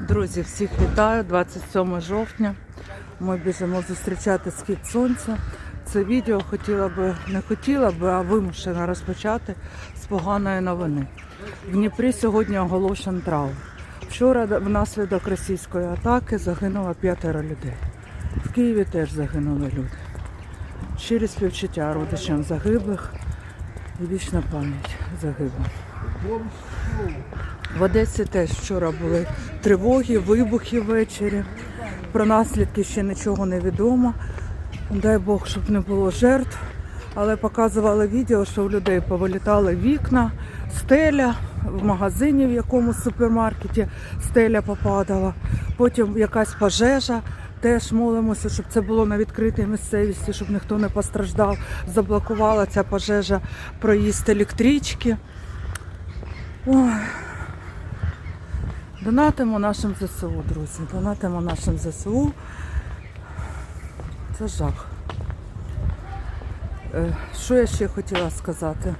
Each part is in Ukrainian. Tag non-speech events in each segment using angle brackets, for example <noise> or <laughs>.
Друзі, всіх вітаю. 27 жовтня. Ми біжимо зустрічати схід сонця. Це відео хотіла би, не хотіла би, а вимушена розпочати з поганої новини. В Дніпрі сьогодні оголошен траур. Вчора внаслідок російської атаки загинуло п'ятеро людей. В Києві теж загинули люди. Щирі співчуття родичам загиблих і вічна пам'ять загиблим. В Одесі теж вчора були тривоги, вибухи ввечері. Про наслідки ще нічого не відомо. Дай Бог, щоб не було жертв. Але показували відео, що у людей повилітали вікна, стеля в магазині, в якомусь супермаркеті стеля попадала. Потім якась пожежа. Теж молимося, щоб це було на відкритій місцевості, щоб ніхто не постраждав. Заблокувала ця пожежа проїзд електрички. Ой. Донатимо нашим ЗСУ, друзі. Донатимо нашим ЗСУ. Це жах. Е, Що я ще хотіла сказати?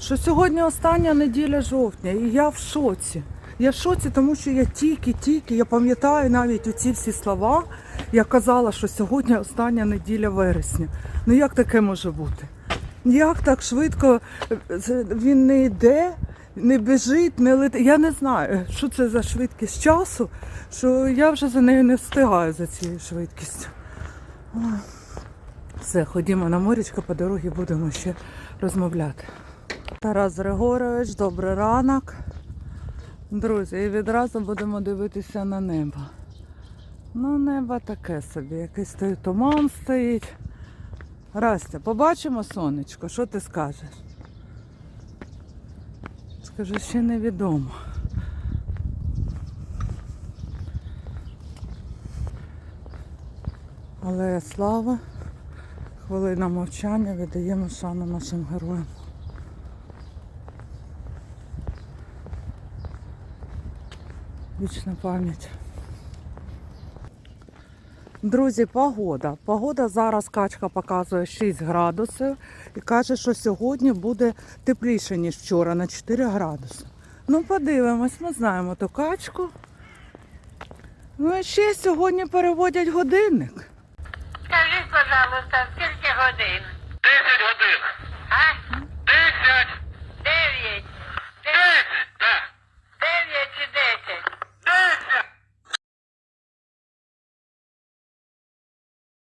Що сьогодні остання неділя жовтня, і я в шоці. Я в шоці, тому що я тільки-тільки, я пам'ятаю навіть оці всі слова. Я казала, що сьогодні остання неділя вересня. Ну як таке може бути? Як так швидко е, він не йде, не біжить, не летить. Я не знаю, що це за швидкість часу, що я вже за нею не встигаю за цією швидкістю. Все, ходімо на морічко, по дорозі будемо ще розмовляти. Тарас Григорович, добрий ранок. Друзі, і відразу будемо дивитися на небо. Ну, небо таке собі, якийсь той туман стоїть. Растя, побачимо сонечко, що ти скажеш? Скажу, ще невідомо. Але слава, хвилина мовчання, віддаємо шану нашим героям. Вічна пам'ять. Друзі, погода. Погода зараз качка показує 6 градусів і каже, що сьогодні буде тепліше, ніж вчора, на 4 градуси. Ну, подивимось, ми знаємо ту качку. Ну і ще сьогодні переводять годинник. Скажіть, пожалуйста, скільки годин? Десять годин.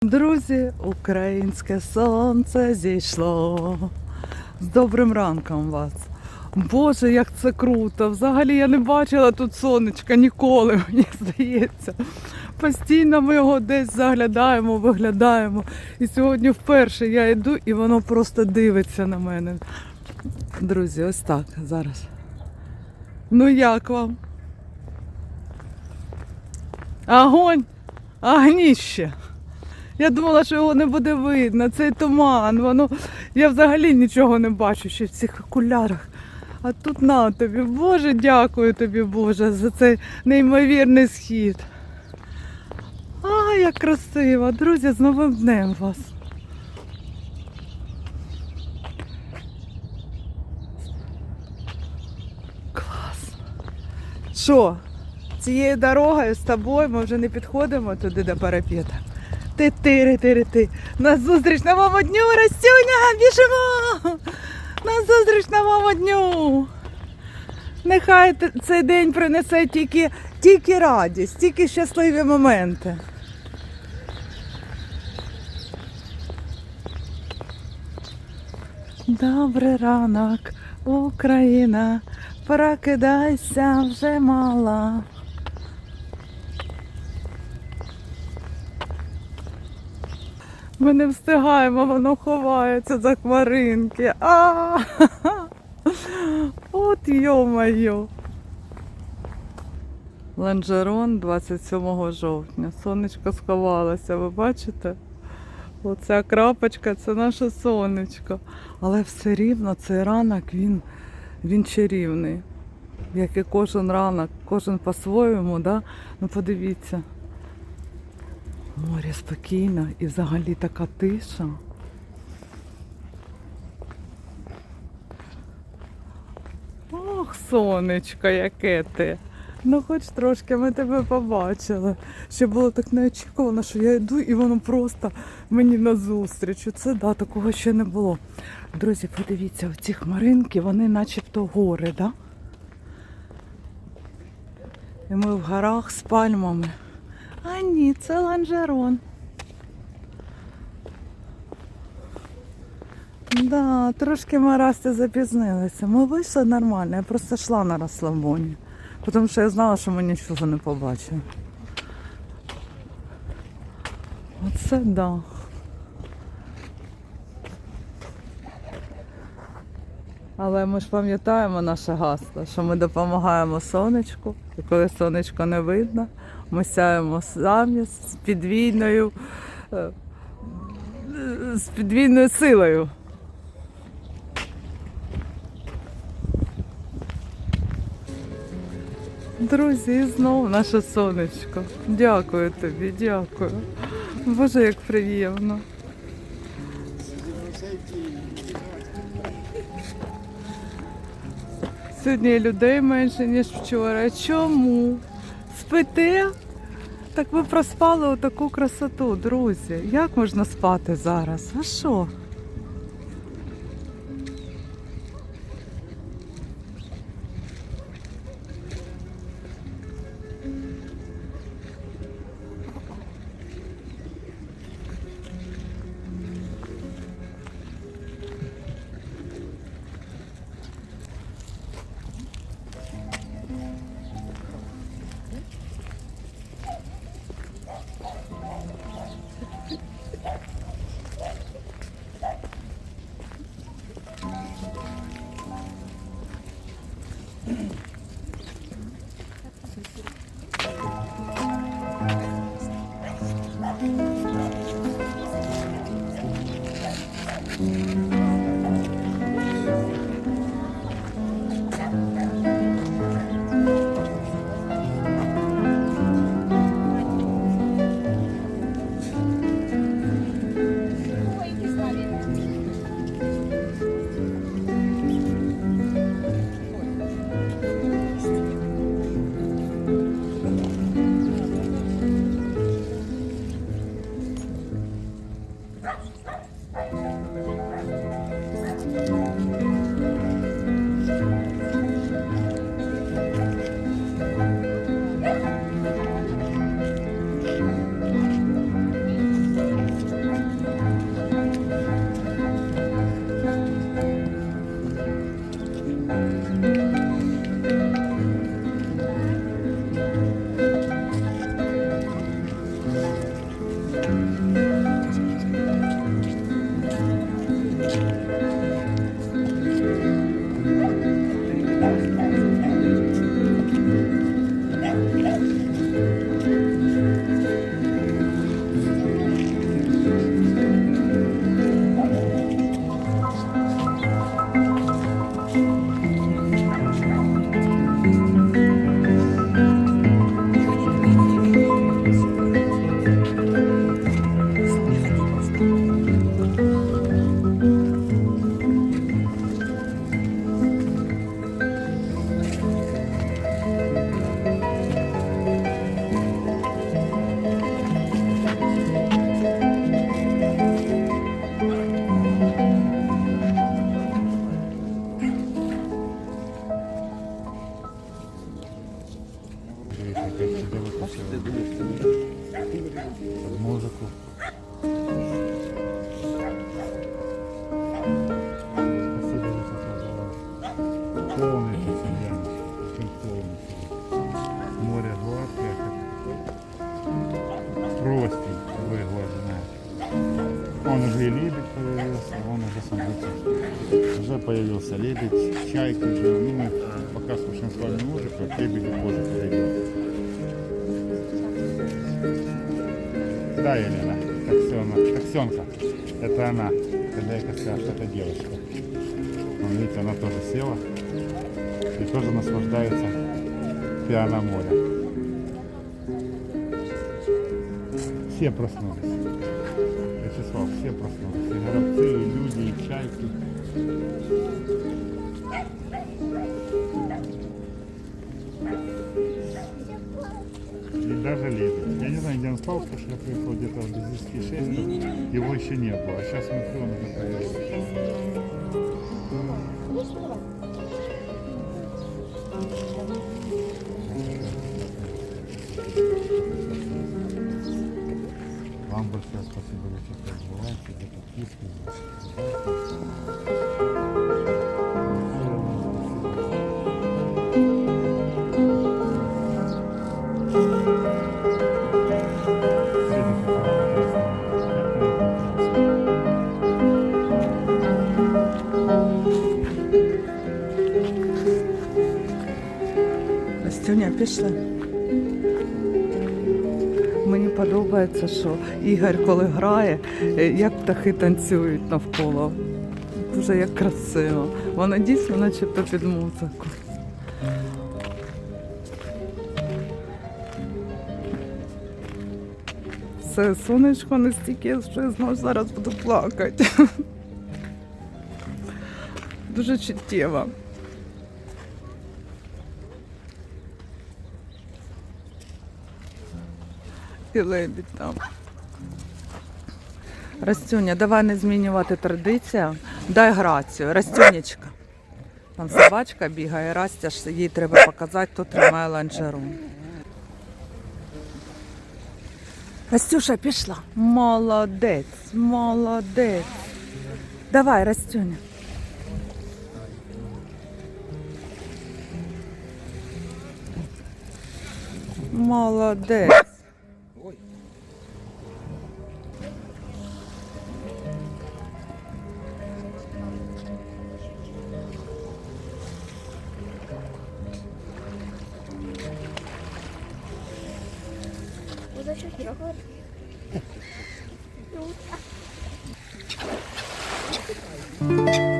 Друзі, українське сонце зійшло. З добрим ранком вас. Боже, як це круто! Взагалі я не бачила тут сонечка ніколи, <laughs> мені здається. Постійно ми його десь заглядаємо, виглядаємо. І сьогодні вперше я йду і воно просто дивиться на мене. Друзі, ось так зараз. Ну як вам? Огонь! Огніще! Я думала, що його не буде видно. Цей туман. Воно... Я взагалі нічого не бачу ще в цих окулярах. А тут на тобі. Боже, дякую тобі, Боже, за цей неймовірний схід. А, як красиво. Друзі, з новим днем вас. Клас. Що? Цією дорогою з тобою ми вже не підходимо туди до парапета. Ти тири тири ти. На зустріч новому дню, Растюня, біжимо! На зустріч новому дню. Нехай цей день принесе тільки, тільки радість, тільки щасливі моменти. Добрий ранок, Україна, прокидайся вже мала. Ми не встигаємо, воно ховається за хмаринки. А! От йо-моє. Ланжерон 27 жовтня. Сонечко сховалося, ви бачите? Оця крапочка це наше сонечко. Але все рівно цей ранок він, він чарівний. Як і кожен ранок, кожен по-своєму, да? ну подивіться. Море спокійно і взагалі така тиша. Ох, сонечко, яке ти. Ну, хоч трошки ми тебе побачили. Ще було так неочікувано, що я йду і воно просто мені назустріч. Це да, такого ще не було. Друзі, подивіться, оці хмаринки, вони начебто гори, да? І ми в горах з пальмами. А ні, це ланжерон. Да, трошки ми Расті запізнилися. Ми вийшли нормально, я просто йшла на розслабоні. Тому що я знала, що ми нічого не побачимо. Оце да. Але ми ж пам'ятаємо наше гасло, що ми допомагаємо сонечку, і коли сонечко не видно, ми сяємо самі з підвійною, е, з підвійною силою. Друзі, і знову наше сонечко. Дякую тобі, дякую. Боже, як приємно. Сьогодні людей менше, ніж вчора. Чому? Спите? Так ви проспали таку красоту, друзі. Як можна спати зараз? А що? Как простень выглаженное. Он уже и лебедь появился, он уже, смотрите, уже появился лебедь, чайки уже. Ну, мы пока слушаем с вами музыку, к лебедю позже перейдем. Да, Елена, таксена, таксенка. Это она. Хозяйка сказала, что это девочка. Вон, видите, она тоже села и тоже наслаждается пиано моря. Все проснулись. Вячеслав, все проснулись. И горобцы, и люди, и чайки. даже лезет. Я не знаю, где он спал, потому что я приехал где-то без 10 6 его еще не было. А сейчас смотрю, он уже появился. Вам большое спасибо что отзываете, за подписку, пішли. Мені подобається, що Ігор, коли грає, е, як птахи танцюють навколо. Дуже як красиво. Воно дійсно начебто під музику. Все, сонечко настільки, що я знову зараз буду плакати. <laughs> Дуже чуттєво. І лебідь там. Растюня, давай не змінювати традицію. Дай грацію. Растюнечка. Там собачка бігає, Растя, їй треба показати, хто тримає ланжерон. Растюша пішла. Молодець, молодець. Давай, Растюня. Молодець. Ви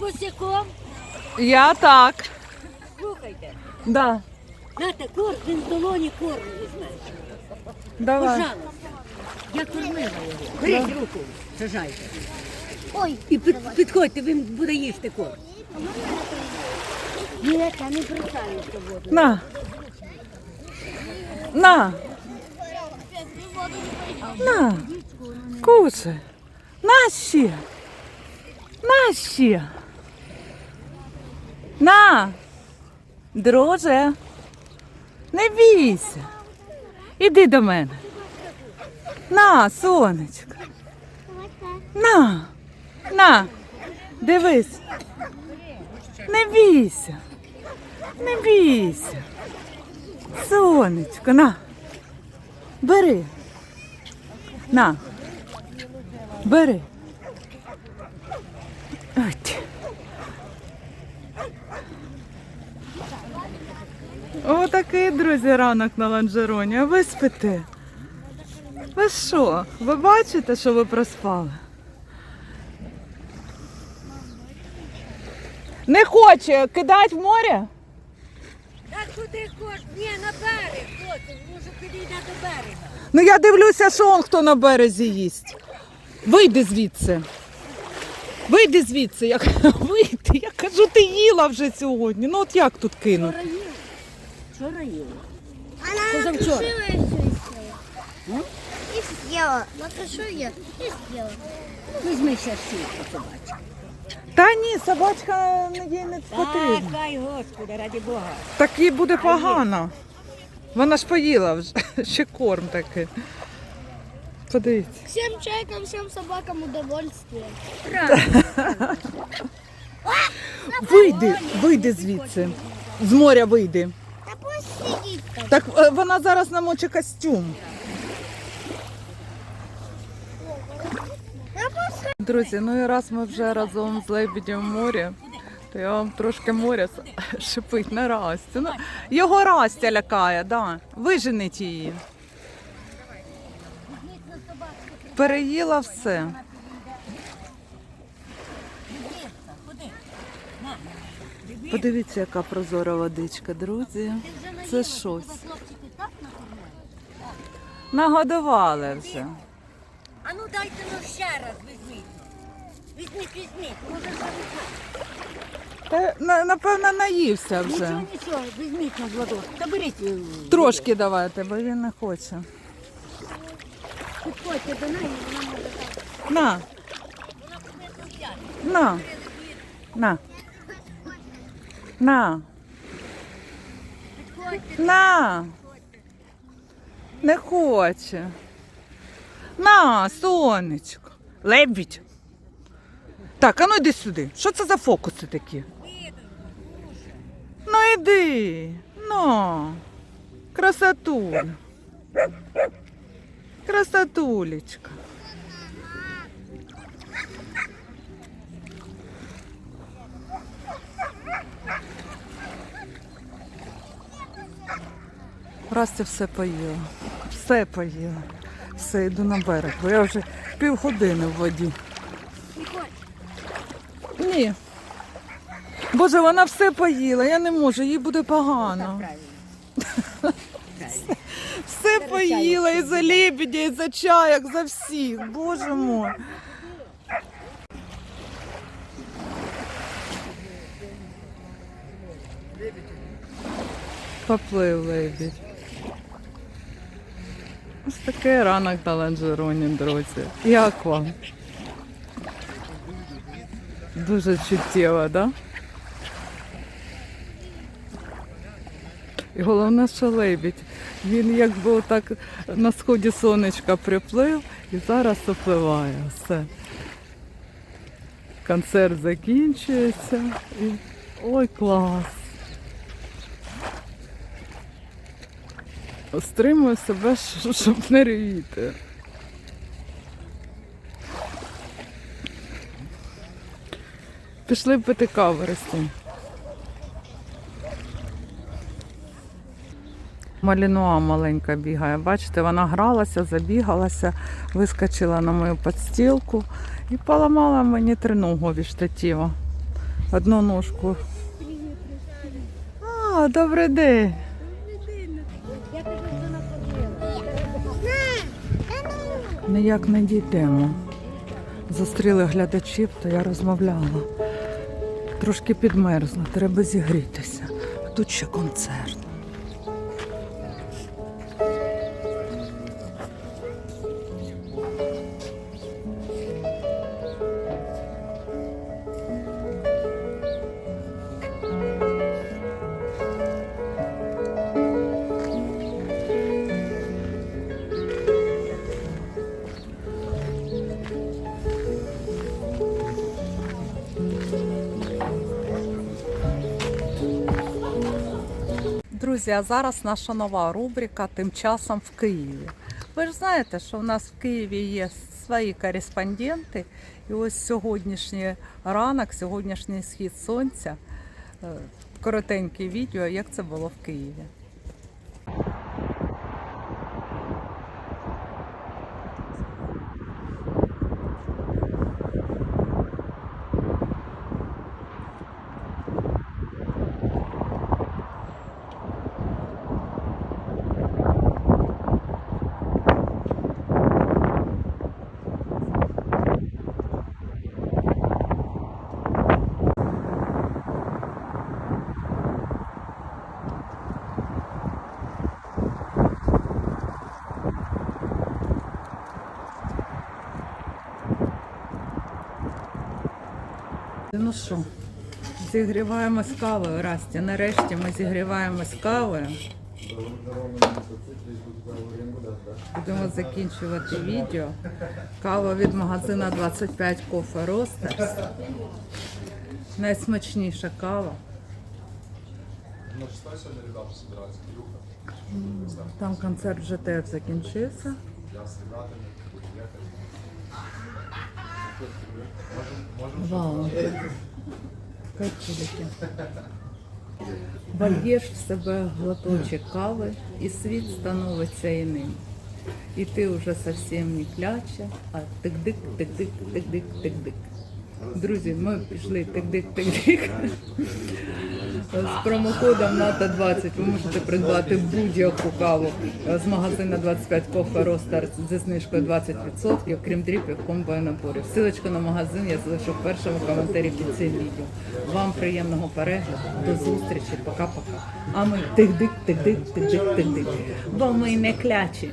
босиком? Я так. Слухайте, Да. нате кожен з долоні корм візьме. Давай. Пожалуйста. Я кормила його. Беріть руку, сажайте. Ой, і під, підходьте, він буде їсти корм. Ні, я не бросаю з тобою. На. На. На. Кушай. На ще. На ще. На. Друже. Не бійся. Іди до мене. На, сонечко. На. На. Дивись. Не бійся. Не бійся. Сонечко, на. Бери. На. Бери. Отакий, друзі, ранок на ланжероні. А ви спите? Ви що? Ви бачите, що ви проспали? Не хоче кидати в море? Так куди хочеш? Ні, на берег, хочу, може підійде до берега. Ну я дивлюся, що он хто на березі їсть. Вийди звідси. Вийди звідси. Я, <laughs> вийди. Я кажу, ти їла вже сьогодні. Ну от як тут кинуть? Вчора їла. Позавчора. И съела. Вот что я и съела. Візьми ще сітку, собачку. Та ні, собачка їй не Так, потрібна. хай, Господи, раді Бога. Так їй буде погано. Вона ж поїла вже. <laughs> Ще корм такий. Подивіться. Всем человекам, всем собакам удовольствие. <laughs> Вийди, вийди звідси. З моря вийди. Там. Так е, вона зараз намочить костюм. Друзі, ну і раз ми вже разом з лебідем в морі, то я вам трошки моря с- <laughs> шипить на Растю. Ну, його Растя лякає, да. Виженіть її. Переїла все. Подивіться, яка прозора водичка, друзі. Це щось. Нагодували вже. А ну дайте ну ще раз візьміть. Візьміть, візьміть. Може вже. Та, на- напевно, наївся вже. Нічого, нічого, візьміть на ладошку. Та беріть. е, Трошки давайте, бо він не хоче. Підходьте до неї, вона може так. На. На. На. На. На. Не хоче. На, сонечко. Лебідь. Так, а ну йди сюди. Що це за фокуси такі? Ну йди. Ну. Красотуля. Красотулечка. Растя все поїла. Все поїла. Все, йду на берег, бо я вже півгодини в воді. Ні. Боже, вона все поїла, я не можу, їй буде погано. <laughs> Все поїла і за лебедя, і за чаяк, за всіх. Боже мой. Поплив лебідь. Ось такий ранок на ланжероні, друзі. Як вам? Дуже чуттєво, да? І головне, що лебідь. Він якби отак на сході сонечка приплив і зараз опливає. Все. Концерт закінчується. І... Ой, клас. Стримую себе, щоб не ревіти. Пішли пити каву, Ростін. Малінуа маленька бігає. Бачите, вона гралася, забігалася, вискочила на мою підстілку і поламала мені триногу від штатива. Одну ножку. А, добрий день. Ніяк не дійдемо. Зустріли глядачів, то я розмовляла. Трошки підмерзла, треба зігрітися. Тут ще концерт. Друзі, а зараз наша нова рубрика Тим часом в Києві. Ви ж знаєте, що в нас в Києві є свої кореспонденти. І ось сьогоднішній ранок, сьогоднішній схід сонця, е, коротеньке відео, як це було в Києві. Ну що, зігріваємось кавою, Расті. Нарешті ми зігріваємось кавою. Будемо закінчувати відео. Кава від магазину 25 Coffee Roasters. Найсмачніша кава. Там концерт ЖТФ закінчився. Вау. Качелики. Вольєш в себе глоточок кави, і світ становиться іним. І ти вже зовсім не кляча, а тик-дик, тик-дик, тик-дик, тик-дик. Друзі, ми пішли тик-дик, тик-дик. З промокодом НАТО 20 ви можете придбати будь-яку каву з магазину 25 Coffee Roasters зі знижкою 20%, крім дріпів, комбо і наборів. Силочку на магазин я залишу в першому коментарі під цим відео. Вам приємного перегляду, до зустрічі, пока-пока. А ми тик-дик, тик-дик, тик-дик, тик-дик. Бо ми не клячі.